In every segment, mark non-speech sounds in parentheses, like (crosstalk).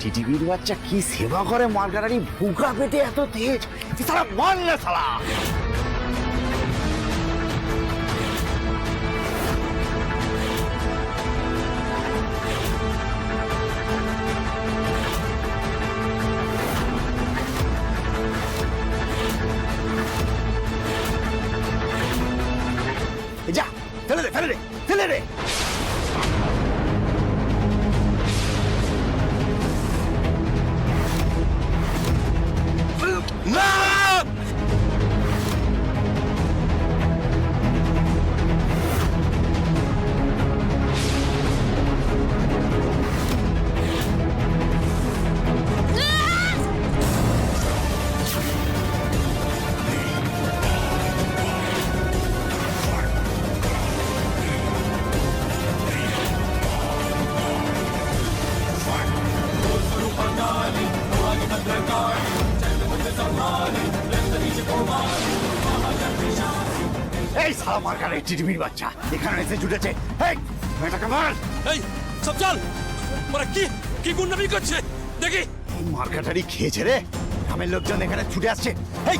সারা টিটিভির বাচ্চা কি সেবা করে মার্গারারি বুকা পেটে এত তেজ? সারা মারলে সালা। এই বাচ্চা। এখানে এসে জুটেছে। এই মেয়েটাকে মার এই সব চল। ওরা কি কি গুন্ডামি করছে? দেখি। মার্কাটারি খেয়েছে রে। গ্রামের লোকজন এখানে ছুটে আসছে। এই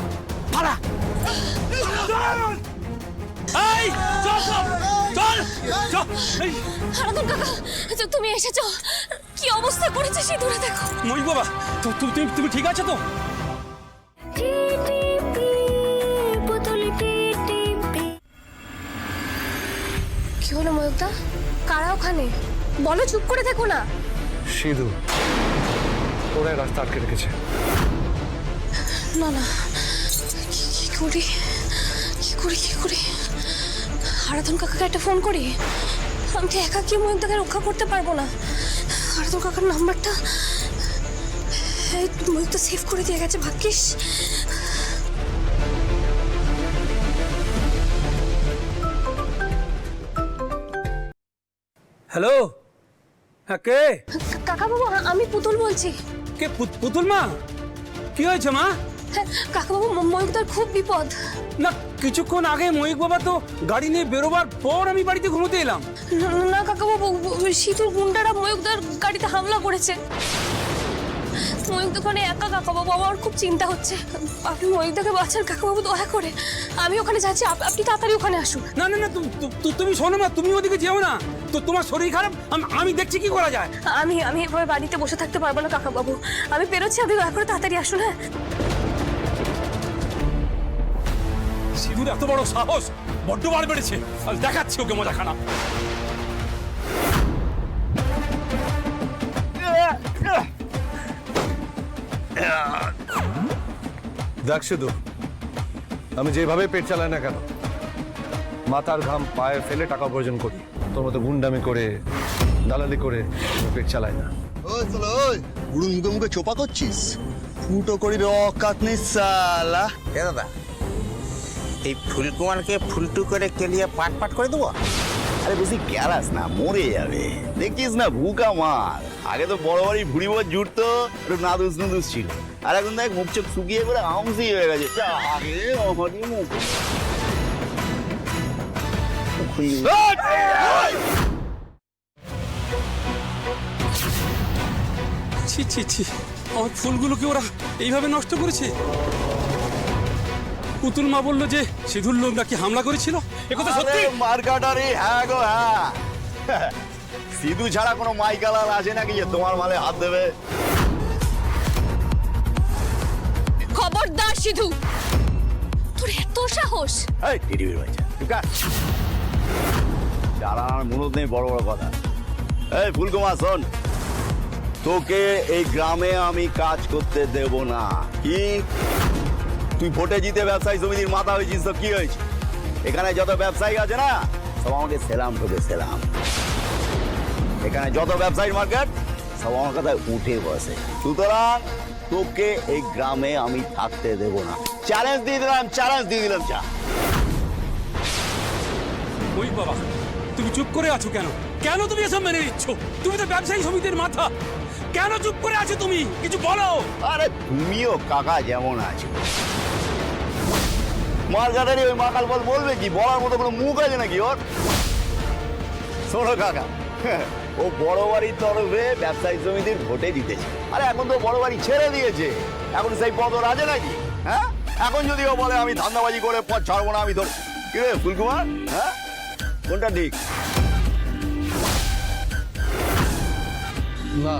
পালা! এই চল চল চল চল এই। হারাধন কাকা তুমি এসেছ। কি অবস্থা করেছে সে দূরে দেখো। মই বাবা তুমি তুমি ঠিক আছে তো? কি কারা ওখানে? বলো চুপ করে দেখো না। সিধু ওরাই রাস্তা আটকে রেখেছে? না না। কি কি করি? কি করি কি করি? হারাধন কাকাকে একটা ফোন করি? আমি তো একা কি ময়ূকদাকে রক্ষা করতে পারব না। হারাধন কাকার নাম্বারটা এই ময়ূকদা সেভ করে দিয়ে গেছে ভাগ্যিস। হ্যালো? হ্যাঁ কে? কাকা বাবু আমি পুতুল বলছি। কে পুত- পুতুল মা? কি হয়েছে মা? হ্যাঁ কাকাবাবু ময়ূকদার খুব বিপদ। না কিছুক্ষণ আগে ময়ূক বাবা তো গাড়ি নিয়ে বেরোবার পর আমি বাড়িতে ঘুমোতে এলাম। না- না কাকাবাবু শীতুর গুন্ডারা ময়ূকদার গাড়িতে হামলা করেছে। ময়ূক দোকানে একা কাকাবাবু আমার খুব চিন্তা হচ্ছে। আপনি ময়ূকদাকে বাঁচান কাকাবাবু দয়া করে। আমি ওখানে যাচ্ছি আপ- আপনি তাড়াতাড়ি ওখানে আসুন। না না না তুমি শোনো না তুমি ওদিকে যেও না। তো তোমার শরীর খারাপ? আমি দেখছি কি করা যায়। আমি আমি এভাবে বাড়িতে বসে থাকতে পারব না কাকাবাবু। আমি বেরোচ্ছি আপনি দয়া করে তাড়াতাড়ি আসুন হ্যাঁ? সিঁদুর এত বড় সাহস বড্ড বার বেড়েছে আজ দেখাচ্ছি ওকে মজাখানা। দেখ শুধু আমি যেভাবে পেট চালাই না কেন মাথার ঘাম পায়ে ফেলে টাকা উপার্জন করি। তোর মতো গুন্ডামি করে দালালি করে পেট চালাই না। ওই উড়ুন মুখে মুখে চোপা করছিস? ফুটো করি রে অকাত নেই সালা এ দাদা এই ফুলকুমারকে ফুলটু করে কেলিয়ে পাট পাট করে দেবো? আরে বেশি গ্যালাস না মরে যাবে। দেখছিস না ভুকা মার। আগে তো বড় বড়ই ভুড়ি ভর জুটতো একটু নাদুস নুদুস ছিল। আর এখন দেখ মুখ চোখ শুকিয়ে করে আমসি হয়ে গেছে। যা, আগে আমারই মুখ। ছি ছি ছি। আমার ফুলগুলোকে ওরা এইভাবে নষ্ট করেছে। পুতুল মা বলল যে সিধুর লোক নাকি হামলা করেছিল? একথা সত্যি? মার্কাটারি হ্যাঁ গো হ্যাঁ। সিধু ছাড়া কোনো মাইকালাল আছে নাকি যে তোমার মালে হাত দেবে? খবরদার সিধু তোর এত সাহস। এই টিডিবির বাচ্চা যারা আমার নেই, বড় বড় কথা। এই ফুলকুমার, শোন। তোকে এই গ্রামে আমি কাজ করতে দেব না। কি? তুই ভোটে জিতে ব্যবসায়ী সমিতির মাথা হয়েছিস, তো কি হয়েছে? এখানে যত ব্যবসায়ী আছে না, সব আমাকে সেলাম ঠোকে সেলাম। এখানে যত ব্যবসায়ী মার্কেট, সব আমার কথায় উঠে বসে। সুতরাং তোকে এই গ্রামে আমি থাকতে দেব না। চ্যালেঞ্জ দিয়ে দিলাম চ্যালেঞ্জ দিয়ে দিলাম চা ওই বাবা, তুমি চুপ করে আছো কেন? কেন তুমি এসব মেনে নিচ্ছ? তুমি তো ব্যবসায়ী সমিতির মাথা। কেন চুপ করে আছো তুমি? কিছু বলো। আরে তুমিও কাকা যেমন আছো। মার্গাটারি ওই মাকাল বল বলবে কি? বলার মতো কোনো মুখ আছে নাকি ওর? শোনো কাকা, ও বড় বাড়ির তরফে ব্যবসায়ী সমিতির ভোটে জিতেছে। আরে এখন তো বড় বাড়ি ছেড়ে দিয়েছে। এখন সেই পদ আছে নাকি? হ্যাঁ? এখন যদি ও বলে আমি ধান্দাবাজি করে পথ ছাড়বো না, আমি তোর কি রে ফুলকুমার? হ্যাঁ? কোনটা ঠিক না,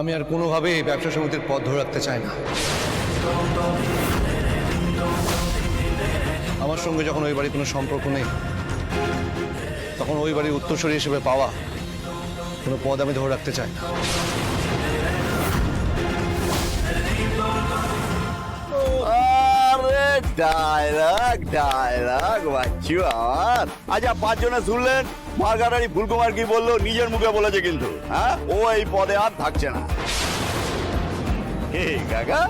আমি আর কোনোভাবেই এই ব্যবসা সমিতির পথ ধরে রাখতে চাই না। আমার সঙ্গে যখন ওই বাড়ির কোনো সম্পর্ক নেই, তখন ওই বাড়ির উত্তরসূরি হিসেবে পাওয়া কোনো পদ আমি ধরে রাখতে চাই না। ডায়লগ ডায়লগ বাচ্চু আমার আচ্ছা পাঁচজনে শুনলেন মার্গারারি ফুলকুমার কি বলল, নিজের মুখে বলেছে কিন্তু হ্যাঁ? ও এই পদে আর থাকছে না। হে কাকা,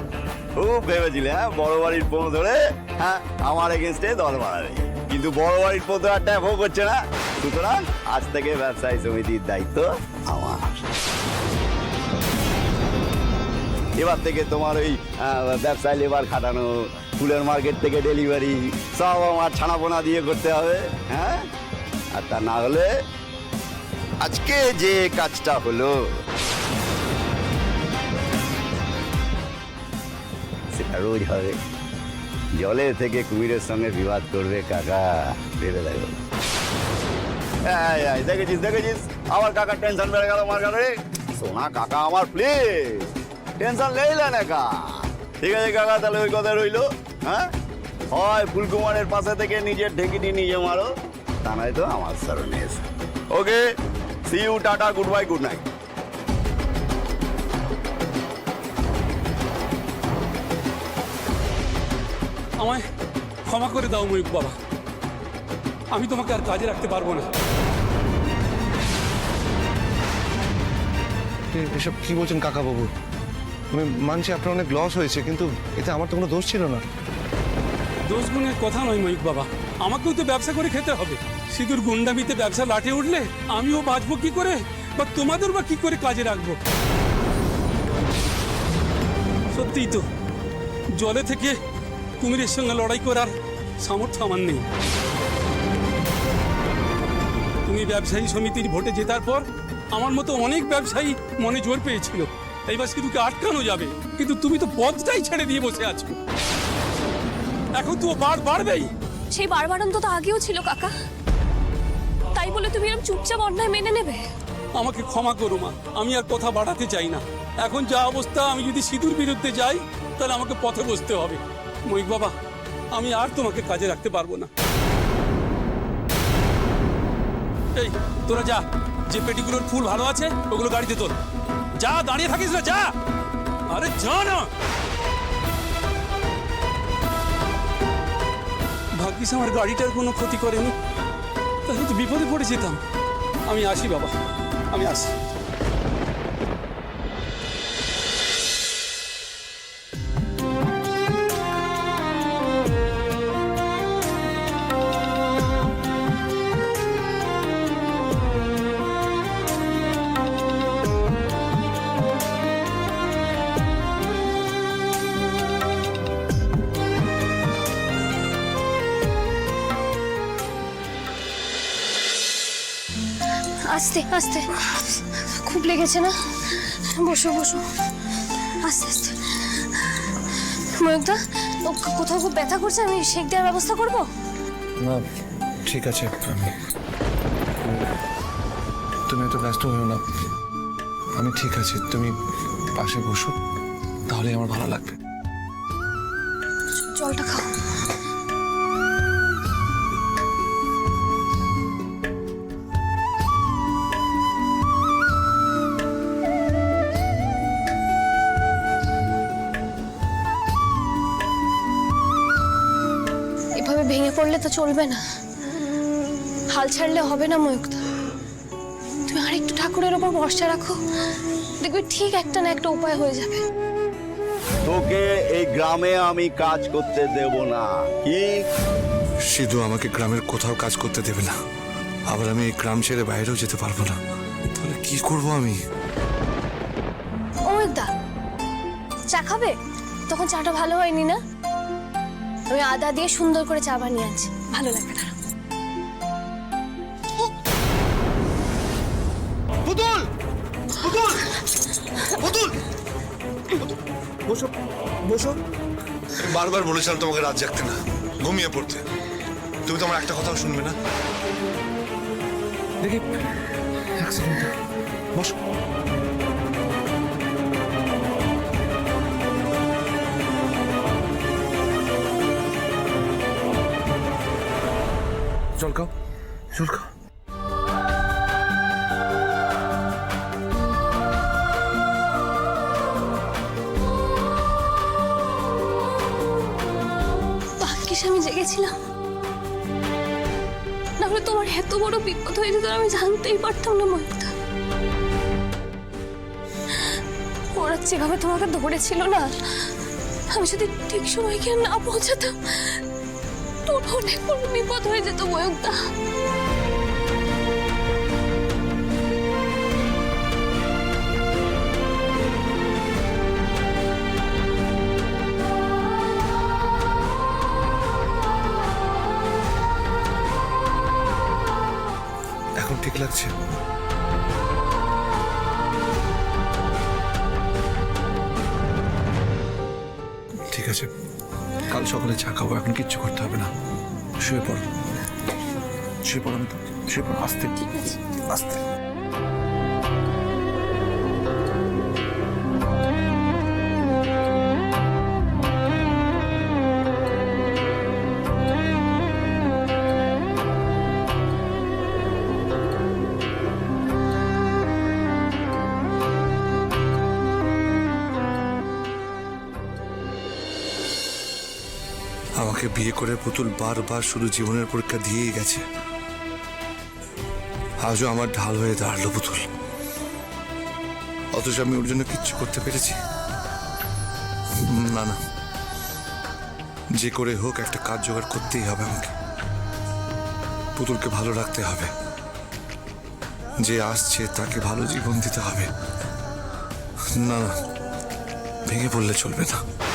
খুব ভেবেছিলে হ্যাঁ? বড় বাড়ির পো ধরে হ্যাঁ আমার এগেনস্টে দল বাড়াবে কিন্তু বড় বাড়ির পো তো আর ট্যাপও করছে না। সুতরাং আজ থেকে ব্যবসায়ী সমিতির দায়িত্ব আমার। এবার থেকে তোমার ওই ব্যবসায় লেবার খাটানো ফুলের মার্কেট থেকে ডেলিভারি। সব আমার ছানাপোনা দিয়ে করতে হবে হ্যাঁ? আর তা না হলে আজকে যে কাজটা হলো, সেটা রোজ হবে। জলে থেকে কুমিরের সঙ্গে বিবাদ করবে কাকা, ভেবে দেখো। দেখেছিস দেখেছিস? আমার কাকার টেনশন বেড়ে গেল আমার কাকা সোনা কাকা আমার প্লিজ টেনশন নেইলে না কা ঠিক আছে কাকা, তাহলে ওই কথা রইল। হ্যাঁ? হয় ফুলকুমারের পাশে থেকে নিজের ঢেকিটি নিজে মারো তা নয় তো আমার স্মরণে এসো। Okay see you tata goodbye good night আমায় ক্ষমা করে দাও ময়ূক বাবা। আমি তোমাকে আর কাজে রাখতে পারব না। এসব কি বলছেন কাকা বাবু আমি মানছি আপনার অনেক লস হয়েছে কিন্তু এতে আমার তো কোনো দোষ ছিল না। দোষ গুণের কথা নয় ময়ূক বাবা। আমাকেও তো ব্যবসা করে খেতে হবে। সিঁদুর গুন্ডামিতে ব্যবসা লাটে উঠলে আমিও বাঁচবো কি করে? বা তোমাদের বা কি করে কাজে রাখব? সত্যিই তো, জলে থেকে কুমিরের সঙ্গে লড়াই করার সামর্থ্য আমার নেই। তুমি ব্যবসায়ী সমিতির ভোটে জেতার পর আমার মতো অনেক ব্যবসায়ী মনে জোর পেয়েছিল। বাস কিন্তু আটকানো যাবে। কিন্তু তুমি তো পথটাই ছেড়ে দিয়ে বসে আছো। এখন তো বার বাড়বেই। সেই বারবারন্ত তো আগেও ছিল কাকা। তাই বলে তুমি এরকম চুপচাপ অন্যায় মেনে নেবে? আমাকে ক্ষমা করো মা। আমি আর কথা বাড়াতে চাই না। এখন যা অবস্থা আমি যদি সিঁদুর বিরুদ্ধে যাই তাহলে আমাকে পথে বসতে হবে। মহিক বাবা আমি আর তোমাকে কাজে রাখতে পারব না। এই তোরা যা। যে পেটিগুলোর ফুল ভালো আছে ওগুলো গাড়িতে তোল। যা দাঁড়িয়ে থাকিস না যা। আরে যা না! ভাগ্যিস আমার গাড়িটার কোনো ক্ষতি করেনি। তাহলে তো বিপদে পড়ে যেতাম। আমি আসি বাবা। আমি আসি। আস্তে আস্তে। খুব লেগেছে না? বসো বসো। আস্তে আস্তে। ময়ূকদা ও কোথাও খুব ব্যথা করছে আমি শেক দেওয়ার ব্যবস্থা করব? না ঠিক আছে। আমি তুমি এত ব্যস্ত হও না। আমি ঠিক আছি তুমি পাশে বসো তাহলেই আমার ভালো লাগবে। জলটা খাও। তো চলবে না। হাল ছাড়লে হবে না ময়ূকদা তুমি আরেকটু ঠাকুরের ওপর ভরসা রাখো। দেখবে ঠিক একটা না একটা উপায় হয়ে যাবে। তোকে এই গ্রামে আমি কাজ করতে দেব না। কি? সিধু আমাকে গ্রামের কোথাও কাজ করতে দেবে না। আবার আমি এই গ্রাম ছেড়ে বাইরেও যেতে পারব না। তাহলে কি করব আমি? অমিতদা চা খাবে? তখন চাটা ভালো হয়নি না? আমি আদা দিয়ে সুন্দর করে চা বানিয়ে আছি ভালো লাগবে না। পুতুল! পুতুল! পুতুল! বসো বসো। বারবার বলেছিলাম তোমাকে রাত জাগতে না, ঘুমিয়ে পড়তে। তুমি তো আমার একটা কথাও শুনবে না। দেখি, এক সেকেন্ড। বসো। জল খাও জল খাও। আমি জেগেছিলাম। না হলে তোমার এত বড় বিপদ হয়ে যেত, আমি জানতেই পারতাম না ময়ূরদা ওরা যেভাবে তোমাকে ধরেছিল না, আমি যদি ঠিক সময় গিয়ে না পৌঁছাতাম অনেক বড় বিপদ হয়ে যেত, ময়ূরদা। এখন ঠিক লাগছে? ঠিক আছে, কাল সকালে চা খাব, এখন কিচ্ছু করতে হবে না। শুয়ে পড়ো। শুয়ে পড়ো আমি তো শুয়ে পড়ো আস্তে। আস্তে। বিয়ে করে পুতুল বারবার শুধু জীবনের পরীক্ষা দিয়েই গেছে। আজও আমার ঢাল হয়ে দাঁড়াল পুতুল। অথচ আমি ওর জন্য কিচ্ছু করতে পেরেছি। না না। যে করে হোক একটা কাজ জোগাড় করতেই হবে আমাকে। পুতুলকে ভালো রাখতে হবে। যে আসছে তাকে ভালো জীবন দিতে হবে। না না। ভেঙে পড়লে চলবে না।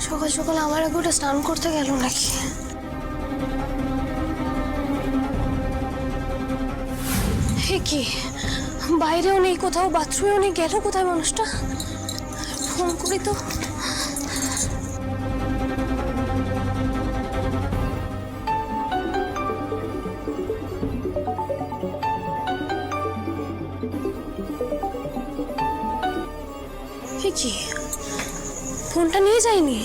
সকাল সকাল আমার আগে ওটা স্নান করতে গেল নাকি? কি? বাইরেও নেই কোথাও, বাথরুমেও নেই, গেল কোথায় মানুষটা? ফোন করি তো। ফোনটা নিয়ে যায়নি?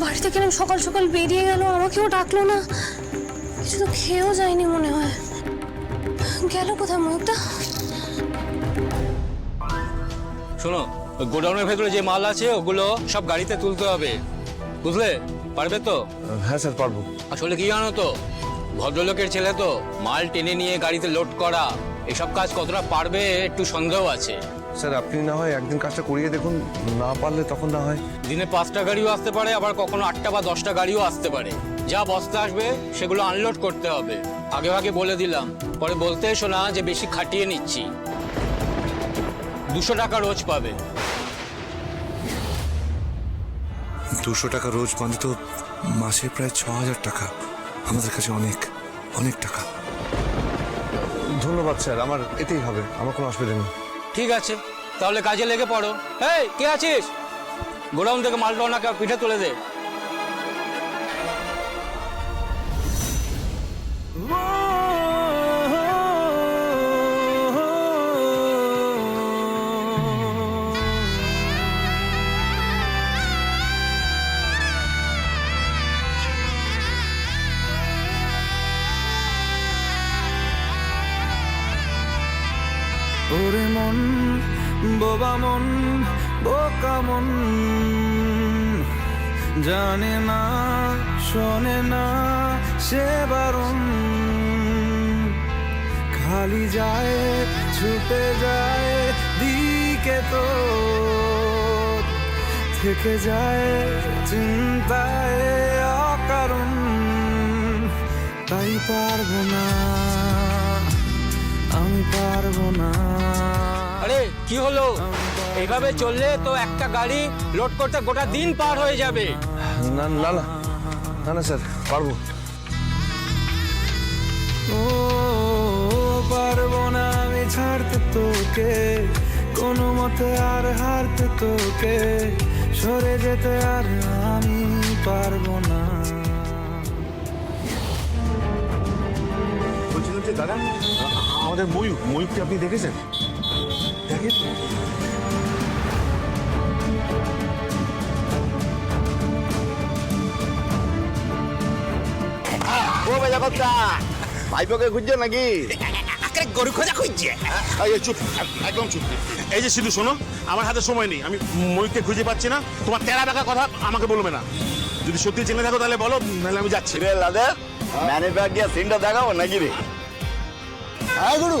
বাড়ি থেকে এরম সকাল সকাল বেরিয়ে গেল আমাকেও ডাকলো না। কিছু তো খেয়েও যায়নি মনে হয়। গেল কোথায় মুখটা শোনো গোডাউনের ভেতরে যে মাল আছে ওগুলো সব গাড়িতে তুলতে হবে। বুঝলে? পারবে তো? হ্যাঁ স্যার পারব। আসলে কি জানো তো? ভদ্রলোকের ছেলে তো মাল টেনে নিয়ে গাড়িতে লোড করা এসব কাজ কতটা পারবে একটু সন্দেহ আছে। স্যার আপনি না হয় একদিন কাজটা করিয়ে দেখুন না পারলে তখন না হয়। দিনে পাঁচটা গাড়িও আসতে পারে আবার কখনো আটটা বা দশটা গাড়িও আসতে পারে। যা বস্তা আসবে সেগুলো আনলোড করতে হবে। আগে আগে বলে দিলাম। পরে বলতে এসো না যে বেশি খাটিয়ে নিচ্ছি। দুশো টাকা রোজ পাবে। দুশো টাকা রোজ মানে তো মাসে প্রায় ছ হাজার টাকা। আমাদের কাছে অনেক অনেক টাকা। ধন্যবাদ স্যার আমার এতেই হবে আমার কোনো অসুবিধা নেই। ঠিক আছে, তাহলে কাজে লেগে পড়ো। এই, কে আছিস? গোডাউন থেকে মালটা ওনাকে পিঠে তুলে দে। সে বারণ। খালি যায় ছুটে যায় দিকে তো থেকে যায় চিন্তায় অকারণ। তাই পারব না আমি পারব না। আরে কি হলো? এইভাবে চললে তো একটা গাড়ি লোড করতে গোটা দিন পার হয়ে যাবে। না না না না না স্যার পারব। ও পারব না আমি ছাড়তে তোকে। কোনো মতে আর হারতে তোকে। সরে যেতে আর আমি পারব না। বলছিলাম যে দাদা আমাদের ময়ূর ময়ূরকে আপনি দেখেছেন? দেখেন। ও বেজা কথা ভাইপোকে খুঁজছো নাকি? গরু খোঁজা খুঁজছে। এই চুপ একদম চুপ। এই যে সিধু শোনো আমার হাতে সময় নেই আমি ময়ূরকে খুঁজে পাচ্ছি না। তোমার তেরা বেকা কথা আমাকে বলবে না। যদি সত্যি জেনে থাকো তাহলে বলো নাহলে আমি যাচ্ছি। রে লাদের ম্যানুফ্যাকচার সিনটা দেখাবো নাকি রে? হ্যাঁ গুরু।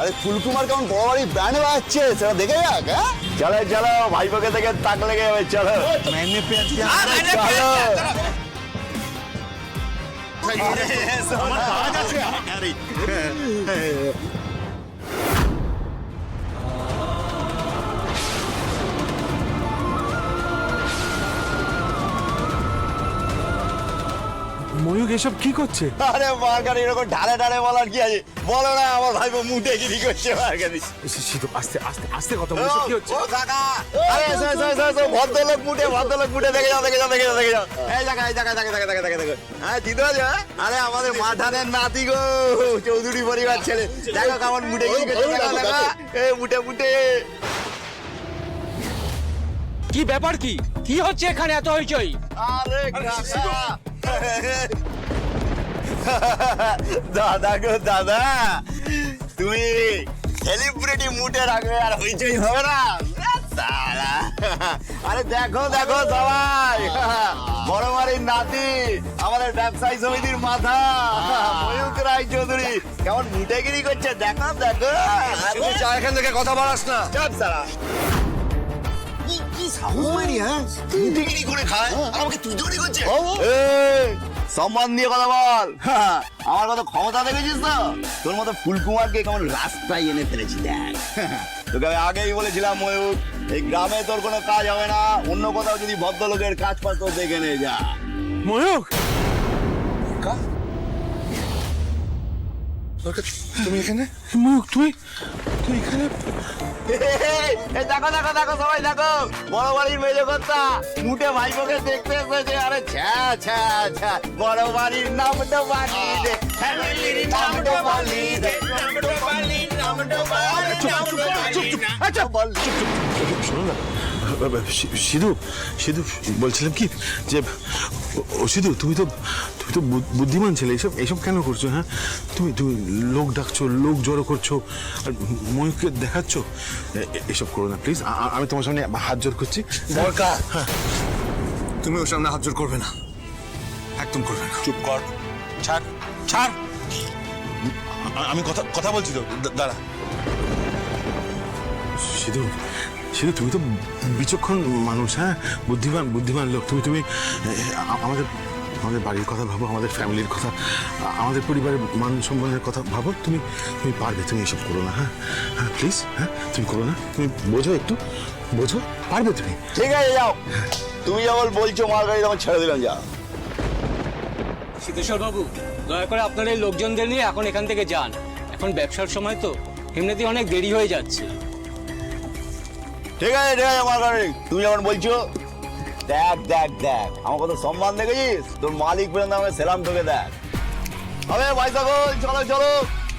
আরে ফুলকুমার কেমন বড় বাড়ি ব্র্যান্ড বাজছে সেটা দেখে যাক হ্যাঁ? চলো চলো ভাইপোকে থেকে তাক লেগে যাবে চলো। চলো আমার কাজ আছে এসব কি করছে? আরে মার্কারি এরকম ঢালে ঢালে বলার কি আছে? বলো না আমার ভাইপো মুটে গিরি করছে মার্কারি সিধু আস্তে আস্তে আস্তে কথা ও ও কাকা। আরে এসো এসো এসো এসো ভদ্রলোক মুটে ভদ্রলোক মুটে দেখে যাও দেখে যাও দেখে যাও দেখে যাও। এই জায়গা এই জায়গা দেখে দেখে দেখে দেখে দেখে। হ্যাঁ জিতো আছে? আরে আমাদের মাঠানের নাতি গো চৌধুরী পরিবার ছেলে। দেখো কেমন মুটে গিরি করছে দেখো দেখো। এই মুটে মুটে। কি ব্যাপার কি? কি হচ্ছে এখানে এত হইচই? আরে কাকা। (laughs) দাদা গো দাদা। তুমি সেলিব্রিটি মুটে রাখবে আর হইচই হবে না? (laughs) আরে দেখো দেখো সবাই। (laughs) বড় বাড়ির নাতি আমাদের ব্যবসায়ী সমিতির মাথা। ময়ূক রায় চৌধুরী কেমন মুটেগিরি করছে? দেখো দেখো। তুই চা এখান থেকে কথা বাড়াস না। চাপ সারা কি সাহস? পাইনি হ্যাঁ মুটেগিরি করে খায়? আমাকে তুই করছে সম্মান দিয়ে কথা বল। (laughs) আমার কথা ক্ষমতা দেখেছিস তো? তোর মতো ফুলকুমারকে কেমন রাস্তায় এনে ফেলেছি দেখ। (laughs) তোকে আমি আগেই বলেছিলাম ময়ূর এই গ্রামে তোর কোনো কাজ হবে না। অন্য কোথাও যদি ভদ্রলোকের কাজ পাস দেখে নে যা। ময়ূক তুমি এখানে? ময়ূক তুই? তুই এখানে? দেখো দেখো দেখো সবাই দেখো। বড় বাড়ির মেজো কর্তা মুটে ভাইপোকে দেখতে এসেছে। আরে ছ্যা ছ্যা ছ্যা। বড় বাড়ির নামটা বালি দে ফ্যামিলির নামটা বালি দে নামটা বালি নামটা বালি আচ্ছা। বল। শোনো না। সি- সিধু সিধু বলছিলাম কি যে ও- সিধু তুমি তো তুমি তো বুদ্ধিমান ছেলে এইসব এইসব কেন করছ হ্যাঁ? তুমি তুমি লোক ডাকছো লোক জড়ো করছ আর ময়ূরকে দেখাচ্ছ? এসব করো না প্লিজ আমি তোমার সামনে হাত জোর করছি। দরকার। তুমি ওর সামনে হাত জোর করবে না। একদম করবে না। চুপ কর। ছাড়। ছাড়। আমি কথা কথা বলছি তো। দাঁড়া। সিধু সিধু তুমি তো বিচক্ষণ মানুষ হ্যাঁ? বুদ্ধিমান বুদ্ধিমান লোক। তুমি তুমি আমাদের আমাদের বাড়ির কথা ভাবো আমাদের ফ্যামিলির কথা আমাদের পরিবারের মান সম্মানের কথা ভাবো। তুমি তুমি পারবে তুমি এসব করো না হ্যাঁ? হ্যাঁ প্লিজ হ্যাঁ? তুমি করো না। তুমি বোঝো একটু বোঝো পারবে তুমি। ঠিক আছে যাও। তুমি যখন বলছো মাল গাড়ি তখন ছেড়ে দিলাম যা সিদ্ধেশ্বর বাবু দয়া করে আপনার এই লোকজনদের নিয়ে এখন এখান থেকে যান। এখন ব্যবসার সময় তো এমনিতেই অনেক দেরি হয়ে যাচ্ছে। ঠিক আছে ঠিক আছে মাল গাড়ি তুমি যখন বলছো দেখ দেখ দেখ আমার কত সম্মান দেখেছিস? তোর মালিক পর্যন্ত আমাকে সেলাম তোকে দেখ হবে ভাই সকল চলো চলো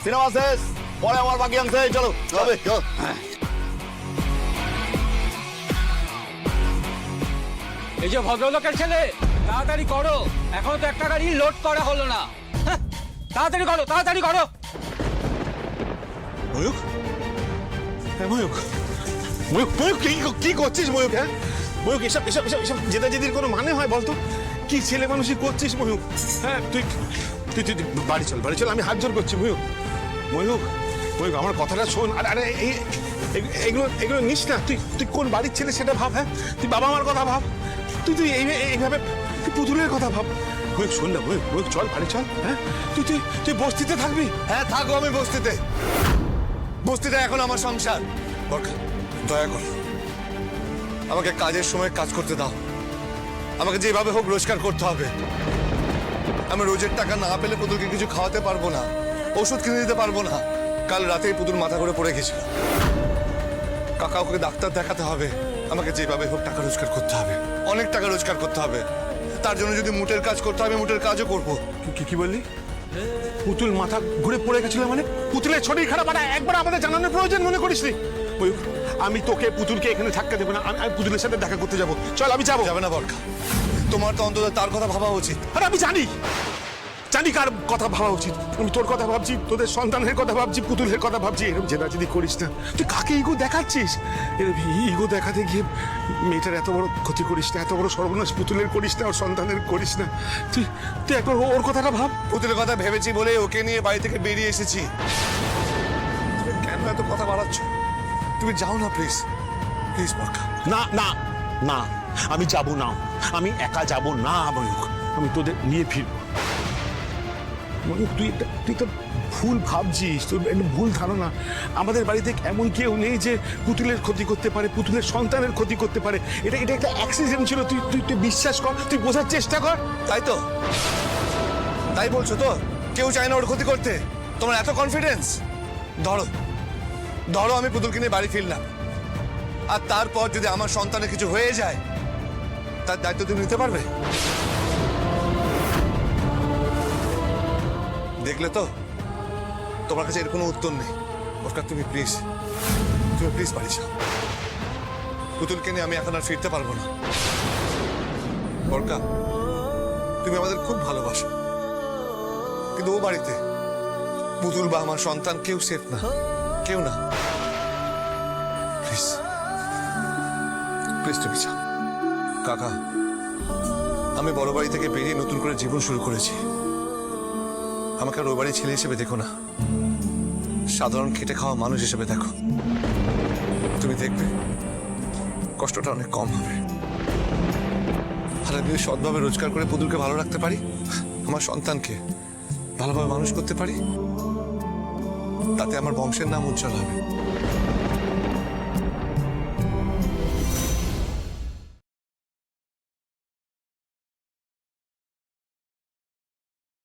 সিনেমা শেষ পরে আমার বাকি অংশে চলো হবে চলো। এই যে ভদ্রলোকের ছেলে তাড়াতাড়ি করো এখনও তো একটা গাড়ি লোড করা হলো না। হ্যাঁ, তাড়াতাড়ি করো তাড়াতাড়ি করো। ময়ূক হ্যাঁ ময়ূক ময়ূক ময়ূক কি কি করছিস ময়ূক হ্যাঁ? ময়ূক এসব এসব এসব এসব জেদা জেদির কোনো মানে হয় বলতো? কি ছেলে মানুষই করছিস ময়ূক হ্যাঁ তুই তুই তুই বাড়ি চল বাড়ি চল আমি হাত জোর করছি ময়ূক ময়ূক ময়ূক আমার কথাটা শোন আরে আরে এই এগুলো এগুলো নিস না তুই তুই কোন বাড়ির ছেলে সেটা ভাব হ্যাঁ? তুই বাবা কথা ভাব তুই তুই এই এইভাবে তুই পুতুলের কথা ভাব। ময়ূক শোন না ময়ূক ময়ূক চল বাড়ি চল হ্যাঁ? তুই তুই তুই বস্তিতে থাকবি? হ্যাঁ থাকো আমি বস্তিতে। বস্তিতে এখন আমার সংসার। বরখা দয়া কর। আমাকে কাজের সময় কাজ করতে দাও। আমাকে যেভাবে হোক রোজগার করতে হবে। আমি রোজের টাকা না পেলে পুতুলকে কিছু খাওয়াতে পারব না, ওষুধ কিনে দিতে পারব না। কাল রাতেই পুতুল মাথা করে পড়ে গেছিল। কাকা ওকে ডাক্তার দেখাতে হবে। আমাকে যেভাবে হোক টাকা রোজগার করতে হবে। অনেক টাকা রোজগার করতে হবে। তার জন্য যদি মুটের কাজ করতে হবে মুটের কাজও করব। কি- কি বললি? পুতুল মাথা ঘুরে পড়ে গেছিল মানে? পুতুলের শরীর খারাপ আর একবার আমাদের জানানোর প্রয়োজন মনে করিস আমি তোকে পুতুলকে এখানে থাকতে দেবো না। আমি আমি পুতুলের সাথে দেখা করতে যাব। চল আমি যাব। যাবে না বরখা তোমার তো অন্তত তার কথা ভাবা উচিত। আরে আমি জানি। জানি কার কথা ভাবা উচিত। আমি তোর কথা ভাবছি তোদের সন্তানের কথা ভাবছি পুতুলের কথা ভাবছি। এরকম জেদাজেদি করিস না। তুই কাকে ইগো দেখাচ্ছিস? ইগো দেখাতে গিয়ে মেয়েটার এত বড় ক্ষতি করিস না এত বড় সর্বনাশ পুতুলের করিস না ওর সন্তানের করিস না। তুই তুই একবার ও- ওর কথাটা ভাব। পুতুলের কথা ভেবেছি বলে ওকে নিয়ে বাড়ি থেকে বেরিয়ে এসেছি। তুমি কেন এত কথা বাড়াচ্ছ? তুমি যাও না প্লিজ প্লিজ বরখা না না না। আমি যাব না। আমি একা যাব না ময়ূক আমি তোদের নিয়ে ফিরবো। ময়ূক তুই তুই তো ভুল ভাবছিস। তোর একটা ভুল ধারণা। আমাদের বাড়িতে এমন কেউ নেই যে পুতুলের ক্ষতি করতে পারে পুতুলের সন্তানের ক্ষতি করতে পারে। এটা এটা একটা অ্যাক্সিডেন্ট ছিল। তুই তুই তুই বিশ্বাস কর তুই বোঝার চেষ্টা কর। তাই তো। তাই বলছো তো? কেউ চায় না ওর ক্ষতি করতে? তোমার এত কনফিডেন্স ধরো। ধরো আমি পুতুলকে নিয়ে বাড়ি ফিরলাম। আর তারপর যদি আমার সন্তানের কিছু হয়ে যায়, তার দায়িত্ব তুমি নিতে পারবে? দেখলে তো? তোমার কাছে এর কোনো উত্তর নেই। ওরকার তুমি প্লিজ তুমি প্লিজ বাড়ি যাও। পুতুলকে নিয়ে আমি এখন আর ফিরতে পারব না। বরকা তুমি আমাদের খুব ভালোবাসো। কিন্তু ও বাড়িতে পুতুল বা আমার সন্তান কেউ সেফ না। কেউ না। প্লিজ প্লিজ তুমি যাও। কাকা, আমি বড় বাড়ি থেকে বেরিয়ে নতুন করে জীবন শুরু করেছি। আমাকে আর ওই বাড়ির ছেলে হিসেবে দেখো না। সাধারণ খেটে খাওয়া মানুষ হিসেবে দেখো। তুমি দেখবে, কষ্টটা অনেক কম হবে। আর আমি সৎভাবে রোজগার করে পুতুলকে ভালো রাখতে পারি? আমার সন্তানকে ভালোভাবে মানুষ করতে পারি? তাতে আমার বংশের নাম উজ্জ্বল হবে।